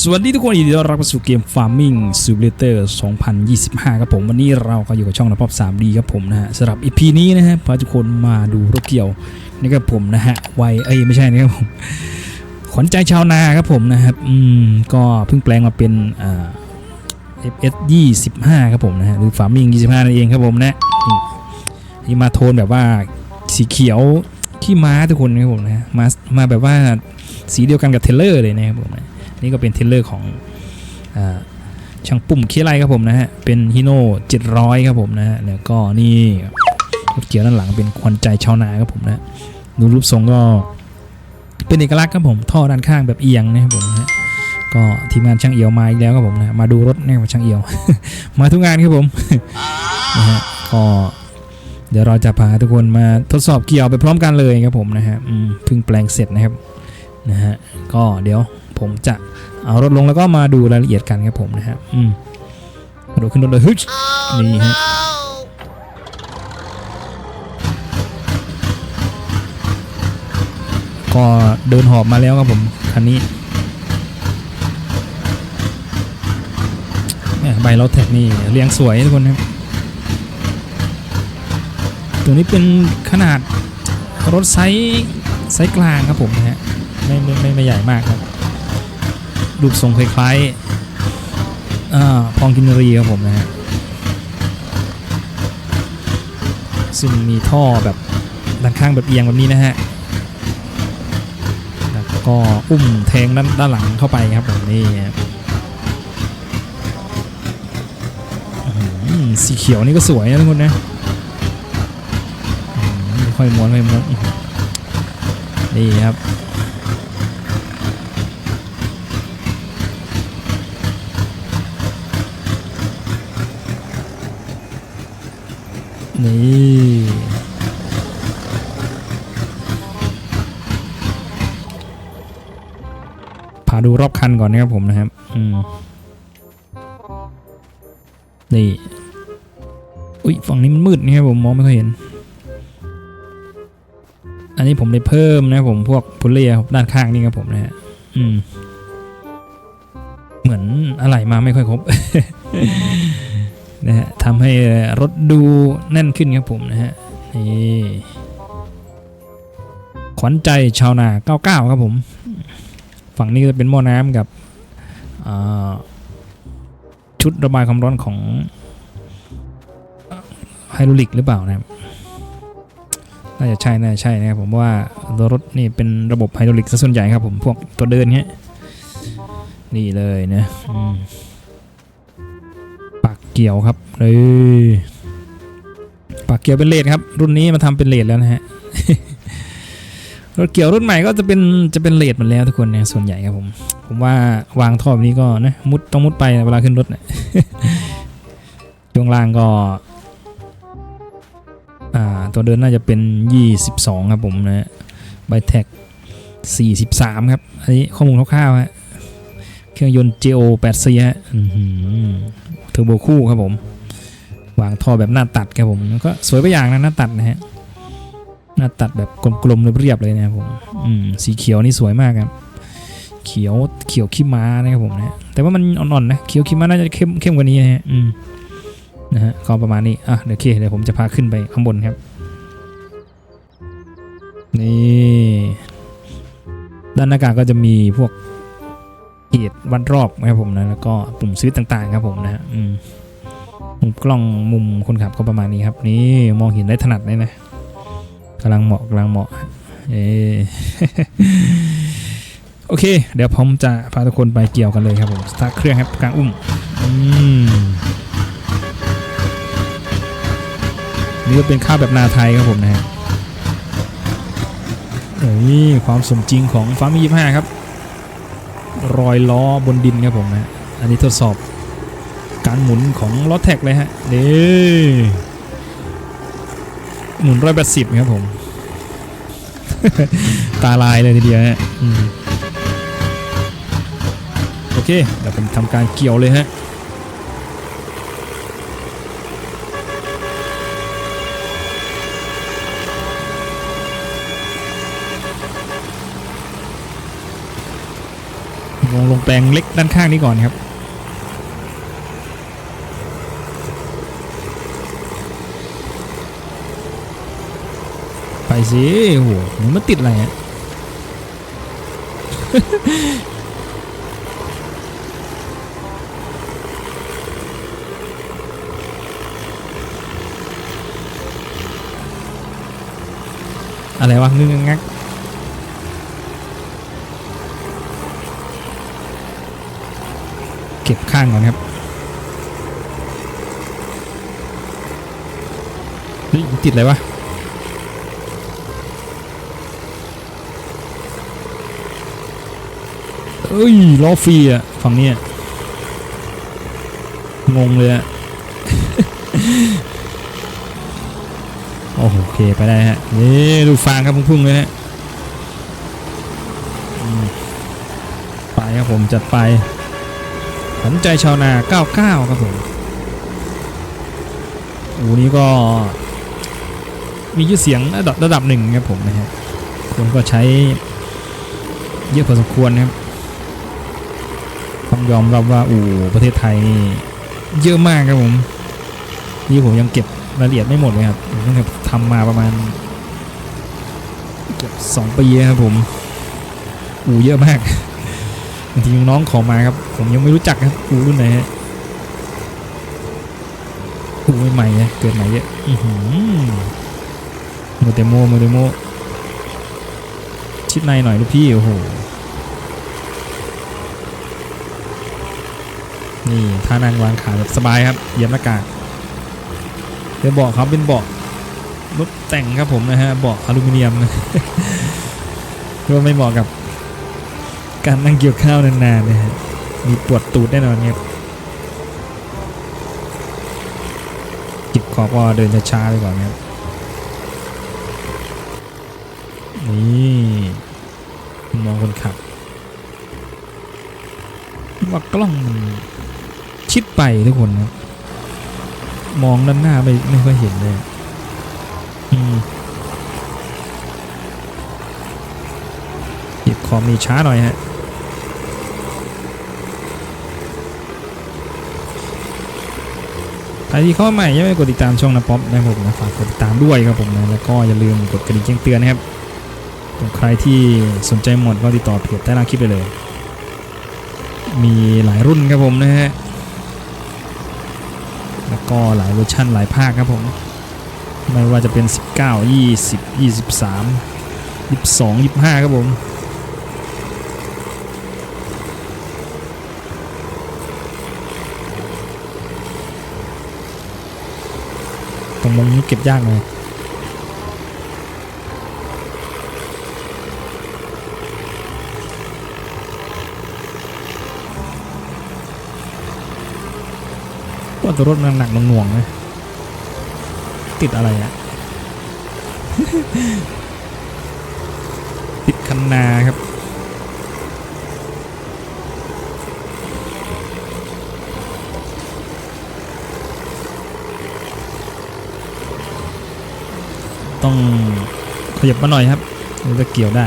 สวัสดีทุกคนยินดีต้อนรับเข้าสู่เกม Farming Simulator 2025 ครับผม วันนี้เราก็อยู่กับช่องนภพ 3D ครับผมนะฮะสำหรับ EP นี้นะฮะพาทุกคนมาดูรถเกี่ยวนี่ครับผมนะฮะวัยเอ้ยไม่ใช่นะครับผมขวัญใจชาวนาครับผมนะครับอืมก็เพิ่งแปลงมาเป็นอ่า FS 25 ครับผมนะฮะหรือ Farming 25 นั่นเองครับผมนะนี่มาโทนแบบว่าสีเขียว ขี้ม้าทุกคนนะครับผมนะมามาแบบว่าสีเดียวกันกับเทเลอร์เลยนะครับผมนะนี่ก็เป็นเทเลอร์ของอช่างปุ่มเคไลครับผมนะฮะเป็นฮิโน่700 ครับผมนะฮะแล้วก็นี่รถเกียร์ด้านหลังเป็นควันใจชาวนาครับผมนะดูรูปทรงก็เป็นเอกลักษณ์ครับผมท่อด้านข้างแบบเอียงนะครับผมนะฮะก็ทีมงานช่างเอียวมาอีกแล้วครับผมนะมาดูรถนะครับช่างเอียว มาทุกงานครับผมนะฮะก็ เดี๋ยวเราจะพาทุกคนมาทดสอบเกี่ยวไปพร้อมกันเลยครับผมนะฮะเพิ่งแปลงเสร็จนะครับนะฮะก็เดี๋ยวผมจะเอารถลงแล้วก็มาดูรายละเอียดกันครับผมนะฮะอืมกระโดดขึ้นรถเลยฮึชนี่ฮะก็เดินหอบมาแล้วครับผมคันนี้ใบเราแท็กนี่เรียงสวยทุกคนครับ ตัวนี้เป็นขนาดรถไซส์ไซส์กลางครับผมนะฮะไม่ไม่ไม่ไม่ใหญ่มากครับ รูปทรงคล้ายๆอ่าพองกินรีครับผมนะฮะซึ่งมีท่อแบบด้านข้างแบบเอียงแบบนี้นะฮะแล้วก็อุ้มแทงด้านด้านหลังเข้าไปครับผมนี่สีเขียวนี่ก็สวยนะทุกคนนะ ค่อยม้วนค่อยม้วนนี่ครับนี่พาดูรอบคันก่อนนะครับผมนะครับ อืม นี่ อุ้ยฝั่งนี้มันมืดนะครับผมมองไม่ค่อยเห็น อันนี้ผมได้เพิ่มนะผมพวกพุลเลียด้านข้างนี่ครับผมนะฮะอืม เหมือนอะไรมาไม่ค่อยครบนะฮะทำให้รถดูแน่นขึ้นครับผมนะฮะนี่ขวัญใจชาวนา 99 ครับผม ฝั่งนี้จะเป็นหม้อน้ำกับชุดระบายความร้อนของไฮดรอลิกหรือเปล่านะครับ น่าจะใช่น่าจะใช่นะครับผมว่ารถนี่เป็นระบบไฮดรอลิกซะส่วนใหญ่ครับผมพวกตัวเดินเงี้ยนี่เลยนะปากเกี่ยวครับเลยปากเกี่ยวเป็นเลดครับ รุ่นนี้มาทำเป็นเลดแล้วนะฮะรถเกี่ยวรุ่นใหม่ก็จะเป็นจะเป็นเลดหมดแล้วทุกคนเนี่ยส่วนใหญ่ครับผม ผมว่าวางท่อแบบนี้ก็นะมุดต้องมุดไปเวลาขึ้นรถเนี่ยช่วงล่างก็ อ่าตัวเดินน่าจะเป็น 22 ครับผมนะไบแท็ก43 ครับ อันนี้ข้อมูลคร่าวๆฮะเครื่องยนต์ JO 8 c ฮะเทอร์โบคู่ครับผม วางท่อแบบหน้าตัดครับผมก็สวยไปอย่างนะหน้าตัดนะฮะหน้าตัดแบบกลมๆเรียบๆเลยนะครับผมอืมสีเขียวนี่สวยมากครับ เขียวเขียวขี้ม้านะครับผมนะแต่ว่ามันอ่อนๆนะเขียวขี้ม้าน่าจะเข้มเข้มกว่านี้นะฮะอืม นะฮะก็ประมาณนี้อะเดี๋ยวโอเคเดี๋ยวผมจะพาขึ้นไปข้างบนครับ นี่ด้านหน้ากากก็จะมีพวกเกียรวัดรอบนะครับผมนะแล้วก็ปุ่มสวิตต่างๆครับผมนะฮะอืมมุมกล้องมุมคนขับก็ประมาณนี้ครับ นี่มองเห็นได้ถนัดเลยนะกำลังเหมาะกำลังเหมาะเอโอเค เดี๋ยวผมจะพาทุกคนไปเกี่ยวกันเลยครับผมสตาร์ทเครื่องครับกลางอุ้มอืม นี่ก็เป็นข้าวแบบนาไทยครับผมนะฮะนี่ความสมจริงของฟาร์มยี่ห้าครับ รอยล้อบนดินครับผมนะอันนี้ทดสอบการหมุนของล้อแท็กเลยฮะนี่หมุนร้อยแปดสิบครับผม ตาลายเลยทีเดียวฮะโอเคเดี๋ยวผมทำการเกี่ยวเลยฮะ ลงลงแปลงเล็กด้านข้างนี้ก่อนครับ ไปสิโหมันมาติดอะไรอะอะไรวะงึงงัก ก็บข้างก่อนครับเฮ้ยติดอะไรวะเอ้ยล้อฟรีอะฝั่งนี้งงเลยอะโอ้โหโอเคไปได้ฮะนี่ดูฟางครับพุ่งๆเลยฮะไปครับผมจัดไป ขวัญใจชาวนา 99 ครับผมอูนี้ก็ มีชื่อเสียงระดับระดับหนึ่งครับผมนะฮะคนก็ใช้เยอะพอสมควรนะครับต้องยอมรับว่าอู่ประเทศไทยเยอะมากครับผมนี่ผมยังเก็บรายละเอียดไม่หมดเลยครับผมตั้งแต่ทำมาประมาณเกือบสองปีครับผม อู่เยอะมาก บางทีน้องขอมาครับ ผมยังไม่รู้จักครับอู่รุ่นไหนฮะอู่ใหม่ๆนะเกิดใหม่เยอะอือหือโมเตโมโมเตโมชิดในหน่อยลูกพี่โอ้โหนี่ท่านั่งวางขาแบบสบายครับเยียบหน้ากากเป็นเบาะครับเป็นเบาะรถแต่งครับผมนะฮะเบาะอลูมิเนียมก็ไม่เหมาะกับ การนั่งเกี่ยวข้าวนานๆนะฮะมีปวดตูดแน่นอนครับจิบขอบก็เดินช้าๆไปก่อนครับนี่มองคนขับว่ากล้องมันชิดไปทุกคนนะมองด้านหน้าไม่ไม่ค่อยเห็นเลยอืมหยิบคอมนี่ช้าหน่อยฮะ ใครที่เข้าใหม่ยังไม่กดติดตามช่องนะป๊อปนะครับผมนะฝากกดติดตามด้วยครับผมนะแล้วก็อย่าลืมกดกระดิ่งแจ้งเตือนนะครับใครที่สนใจหมดก็ติดต่อเพจใต้ล่างคลิปไปเลย มีหลายรุ่นครับผมนะฮะแล้วก็หลายเวอร์ชั่นหลายภาคครับผมไม่ว่าจะเป็น 19 20 23 22 25 ครับผม ตรง มุมนี้เก็บยากเลยว่าตัวรถมันหนักหน่วงๆนะติดอะไรอะติดคันนาครับ ต้องขยับมาหน่อยครับมันจะเกี่ยวได้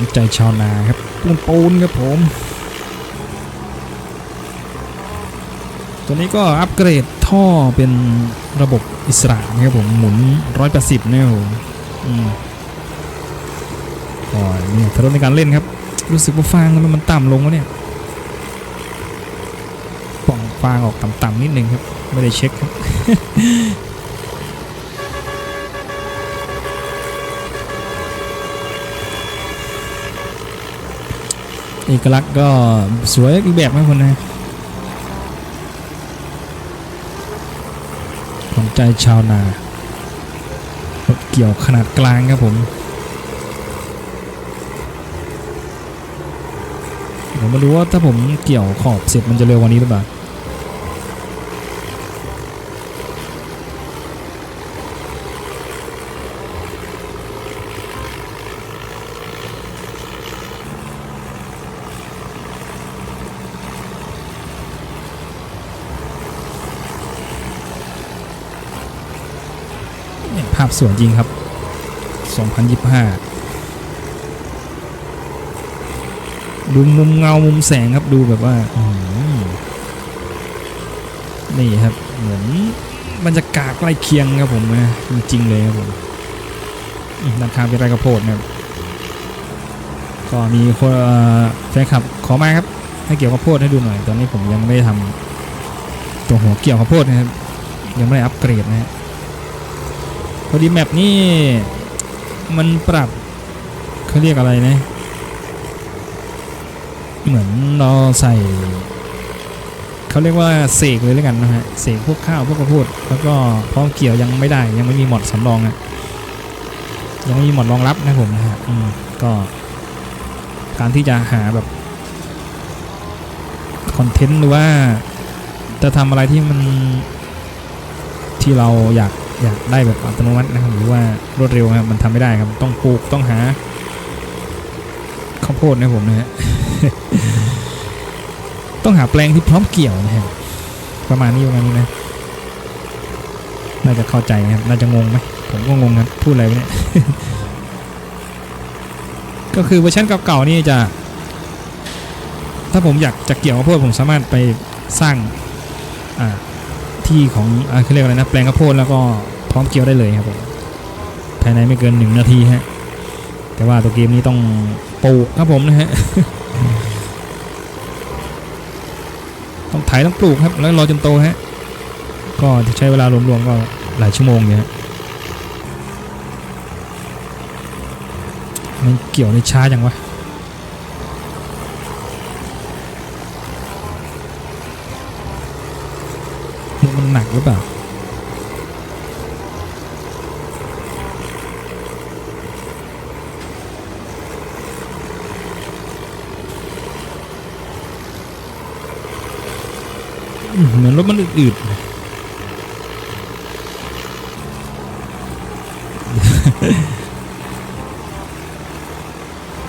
วัญใจชาวนาครับปูนปูนครับผม ตัวนี้ก็อัปเกรดท่อเป็นระบบอิสระนะครับผมหมุน180นะครับผมอืมก็เนี่ยทารถในการเล่นครับ รู้สึกว่าฟางทำไมมันต่ำลงวะเนี่ยป่องฟางออกต่ำๆนิดนึงครับ ไม่ได้เช็คครับ เอกลักษณ์ก็สวยอีกแบบนะคนนะขวัญใจชาวนารถเกี่ยวขนาดกลางครับผมเดี๋ยวมาดูว่าถ้าผมเกี่ยวขอบเสร็จมันจะเร็วกว่านี้หรือเปล่าาพสวยจริงครับ 2025 ดูมุมเงามุมแสงครับดูแบบว่านี่ครับเหมือนบรรยากาศใกล้เคียงครับผมนะจริงๆเลยครับผมอืมด้านข้างเป็นไร่ข้าวโพดนะครับก็มีคนแฟนคลับขอมาครับ ให้เกี่ยวข้าวโพดให้ดูหน่อย ตอนนี้ผมยังไม่ได้ทำตัวหัวเกี่ยวข้าวโพดนะครับยังไม่ได้อัปเกรดนะฮะ พอดีแมปนี่มันปรับเขาเรียกอะไรนะ เหมือนเราใส่เขาเรียกว่าเสกเลยแล้วกันนะฮะเสกพวกข้าวพวกกระโพดแล้วก็พร้อมเกี่ยวยังไม่ได้ยังไม่มีหมอดสำรองอะยังไม่มีหมอดรองรับนะผมนะฮะก็การที่จะหาแบบคอนเทนต์หรือว่าจะทำอะไรที่มันที่เราอยาก อยากได้แบบอัตโนมัตินะครับ หรือว่ารวดเร็วครับมันทำไม่ได้ครับ ต้องปลูกต้องหาข้าวโพดนะผมนะฮะต้องหาแปลงที่พร้อมเกี่ยวนะครับประมาณนี้ประมาณนี้นะน่าจะเข้าใจนะครับน่าจะงงไหมผมก็งงครับพูดอะไรเนี่ยก็คือเวอร์ชันเก่าๆนี่จะ ถ้าผมอยากจะเกี่ยวข้าวโพดผมสามารถไปสร้างอ่าที่ของอ่าเขาเรียกอะไรนะแปลงข้าวโพดแล้วก็ พร้อมเกี่ยวได้เลยครับผมภายในไม่เกินหนึ่งนาทีฮะแต่ว่าตัวเกมนี้ต้องปลูกครับผมนะฮะต้องไถต้องปลูกครับ แล้วรอจนโตฮะก็จะใช้เวลารวมๆก็หลายชั่วโมงอยู่ฮะมันเกี่ยวในช้าจังวะมันหนักหรือเปล่า เหมือนรถมันอืดๆ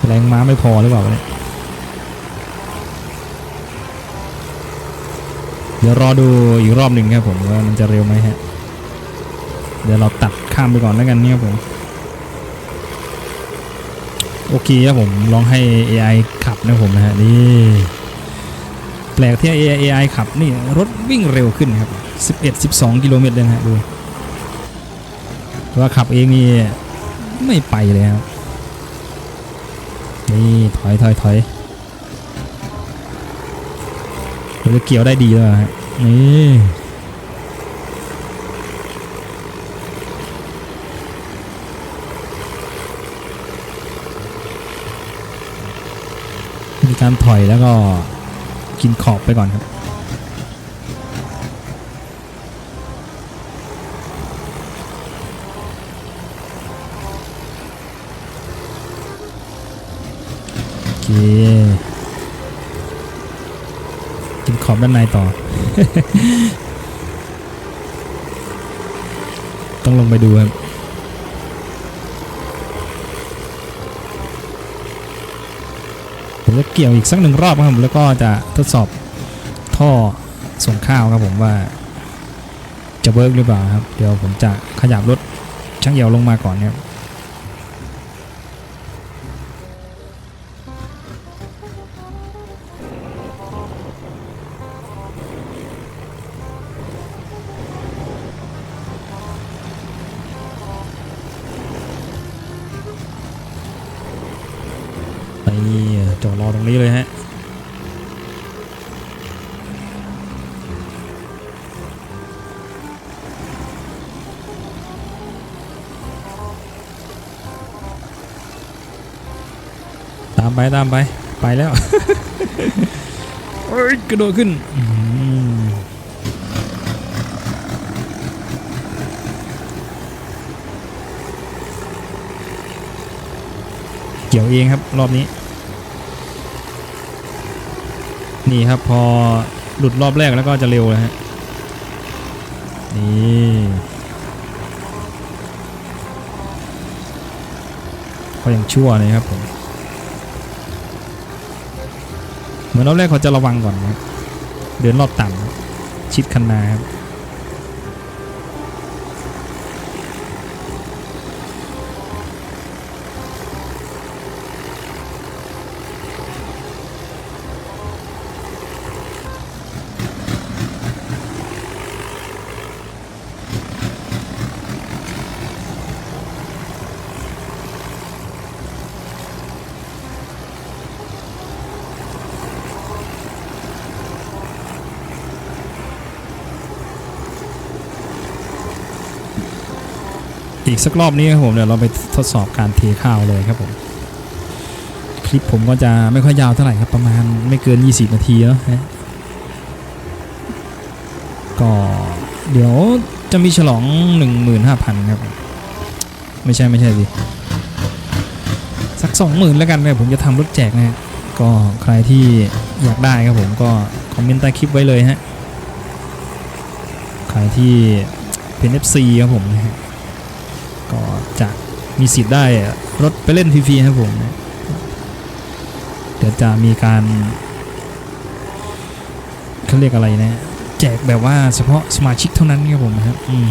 แรงม้าไม่พอหรือเปล่าเนี่ยเดี๋ยวรอดูอีกรอบหนึ่งครับผมว่ามันจะเร็วไหมฮะ เดี๋ยวเราตัดข้ามไปก่อนแล้วกันเนี่ยครับผมโอเคครับผมลองให้ AI ขับนะผมนะฮะนี่ แปลกที่ AI ขับนี่รถวิ่งเร็วขึ้นครับ 11 12 กิโลเมตรเลยนะดูว่าขับเองนี่ไม่ไปเลยครับนี่ถอยถอยถอยเราจะเกี่ยวได้ดีแล้วฮะนี่มีการถอยแล้วก็ กินขอบไปก่อนครับ โอเค กินขอบด้านในต่อ ต้องลงไปดูครับ ผมจะเกี่ยวอีกสักหนึ่งรอบครับผมแล้วก็จะทดสอบท่อส่งข้าวครับผมว่า จะเวิร์กหรือเปล่าครับ เดี๋ยวผมจะขยับรถช่างเหี่ยวลงมาก่อนครับ จอดรอตรงนี้เลยฮะตามไปตามไปไปแล้วเอ้ยกระโดดขึ้นเกี่ยวเองครับ รอบนี้ นี่ครับพอหลุดรอบแรกแล้วก็จะเร็วเลยฮะนี่ก็ยังชั่วเลยครับผมเหมือนรอบแรกเขาจะระวังก่อนนะเดินรอบต่ำชิดคันนาครับ อีกสักรอบนี้ครับผมเดี๋ยวเราไปทดสอบการเทข้าวเลยครับผมคลิปผมก็จะไม่ค่อยยาวเท่าไหร่ครับประมาณไม่เกิน 20 นาทีเนาะฮะก็เดี๋ยวจะมีฉลอง 15,000 ครับ ไม่ใช่ไม่ใช่สิสัก 20,000 แล้วกันเนี่ยผมจะทำรถแจกนะฮะก็ใครที่อยากได้ครับผมก็คอมเมนต์ใต้คลิปไว้เลยฮะใครที่เป็น FC ครับผมนะฮะ ก็จะมีสิทธิ์ได้รถไปเล่นฟรีๆครับผมนะเดี๋ยวจะมีการเขาเรียกอะไรนะ แจกแบบว่าเฉพาะสมาชิกเท่านั้นครับผมนะครับอืม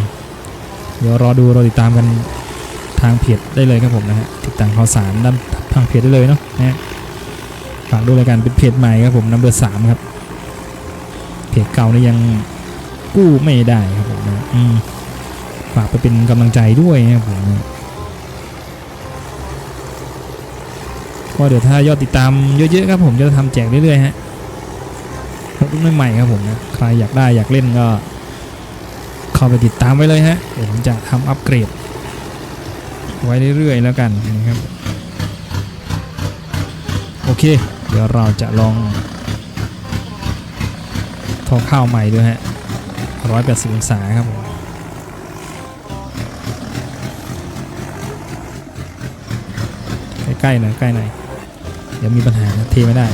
เดี๋ยวรอดูรอติดตามกันทางเพจได้เลยครับผมนะฮะติดตามข่าวสารด้านทางเพจได้เลยเนาะนะฮะฝากด้วยรายการเป็นเพจใหม่ครับผมนัมเบอร์สามครับเพจเก่านี่ยังกู้ไม่ได้ครับผมนะอืม ฝากไปเป็นกำลังใจด้วยนะครับผมก็เดี๋ยวถ้ายอดติดตามเยอะๆครับผมจะทำแจกเรื่อยๆฮะรถรุ่นใหม่ๆครับผมนะใครอยากได้อยากเล่นก็ เข้าไปติดตามไว้เลยฮะเดี๋ยวผมจะทำอัปเกรด ไว้เรื่อยๆแล้วกันนะครับโอเค เดี๋ยวเราจะลองทอข้าวใหม่ด้วยฮะ180องศาครับผม ใกล้หน่อยใกล้หน่อยเดี๋ยวมีปัญหาเทไม่ได้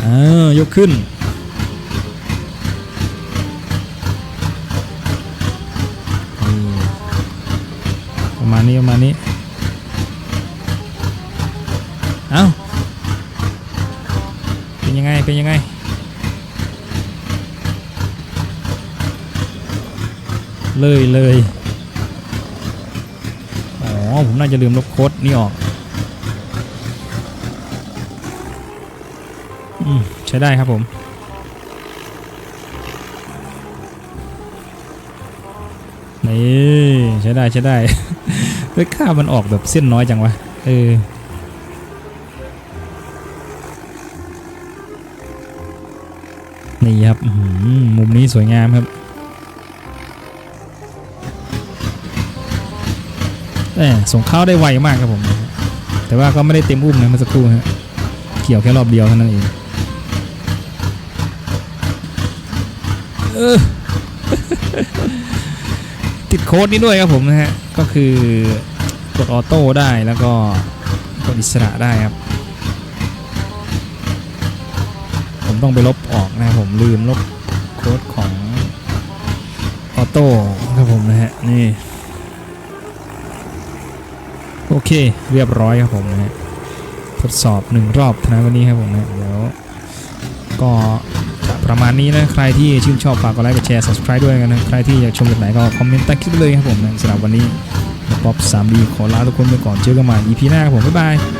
อ่ายกขึ้น ประมาณนี้ประมาณนี้ เอ้า เป็นยังไง เป็นยังไงเลยเลย อ๋อ ผมน่าจะลืมลบโค้ดนี่ออก ใช้ได้ครับผมนี่ใช้ได้ใช้ได้เฮ้ยค่ามันออกแบบเส้นน้อยจังวะเออนี่ครับหือมุมนี้สวยงามครับแหมส่งเข้าได้ไวมากครับผม แต่ว่าก็ไม่ได้เต็มอุ้มนะเมื่อสักครู่ฮะเกี่ยวแค่รอบเดียวเท่านั้นเองเออ ติดโค้ดนี้ด้วยครับผมนะฮะ ก็คือกดออโต้ได้แล้วก็กดอิสระได้ครับ ผมต้องไปลบออกนะผมลืมลบโค้ดของออโต้ครับผมนะฮะ นี่ โอเคเรียบร้อยครับผมนะฮะทดสอบหนึ่งรอบท่านะวันนี้ครับผมนะเดี๋ยวก็ ประมาณนี้นะใครที่ชื่นชอบฝากกดไลค์กดแชร์ subscribe ด้วยกันนะใครที่อยากชมแบบไหนก็คอมเมนต์ใต้คลิปเลยครับผมนะสำหรับวันนี้ป๊อป 3D ขอลาทุกคนไปก่อนเจอกันใหม่ EP หน้าครับผมบ๊ายบาย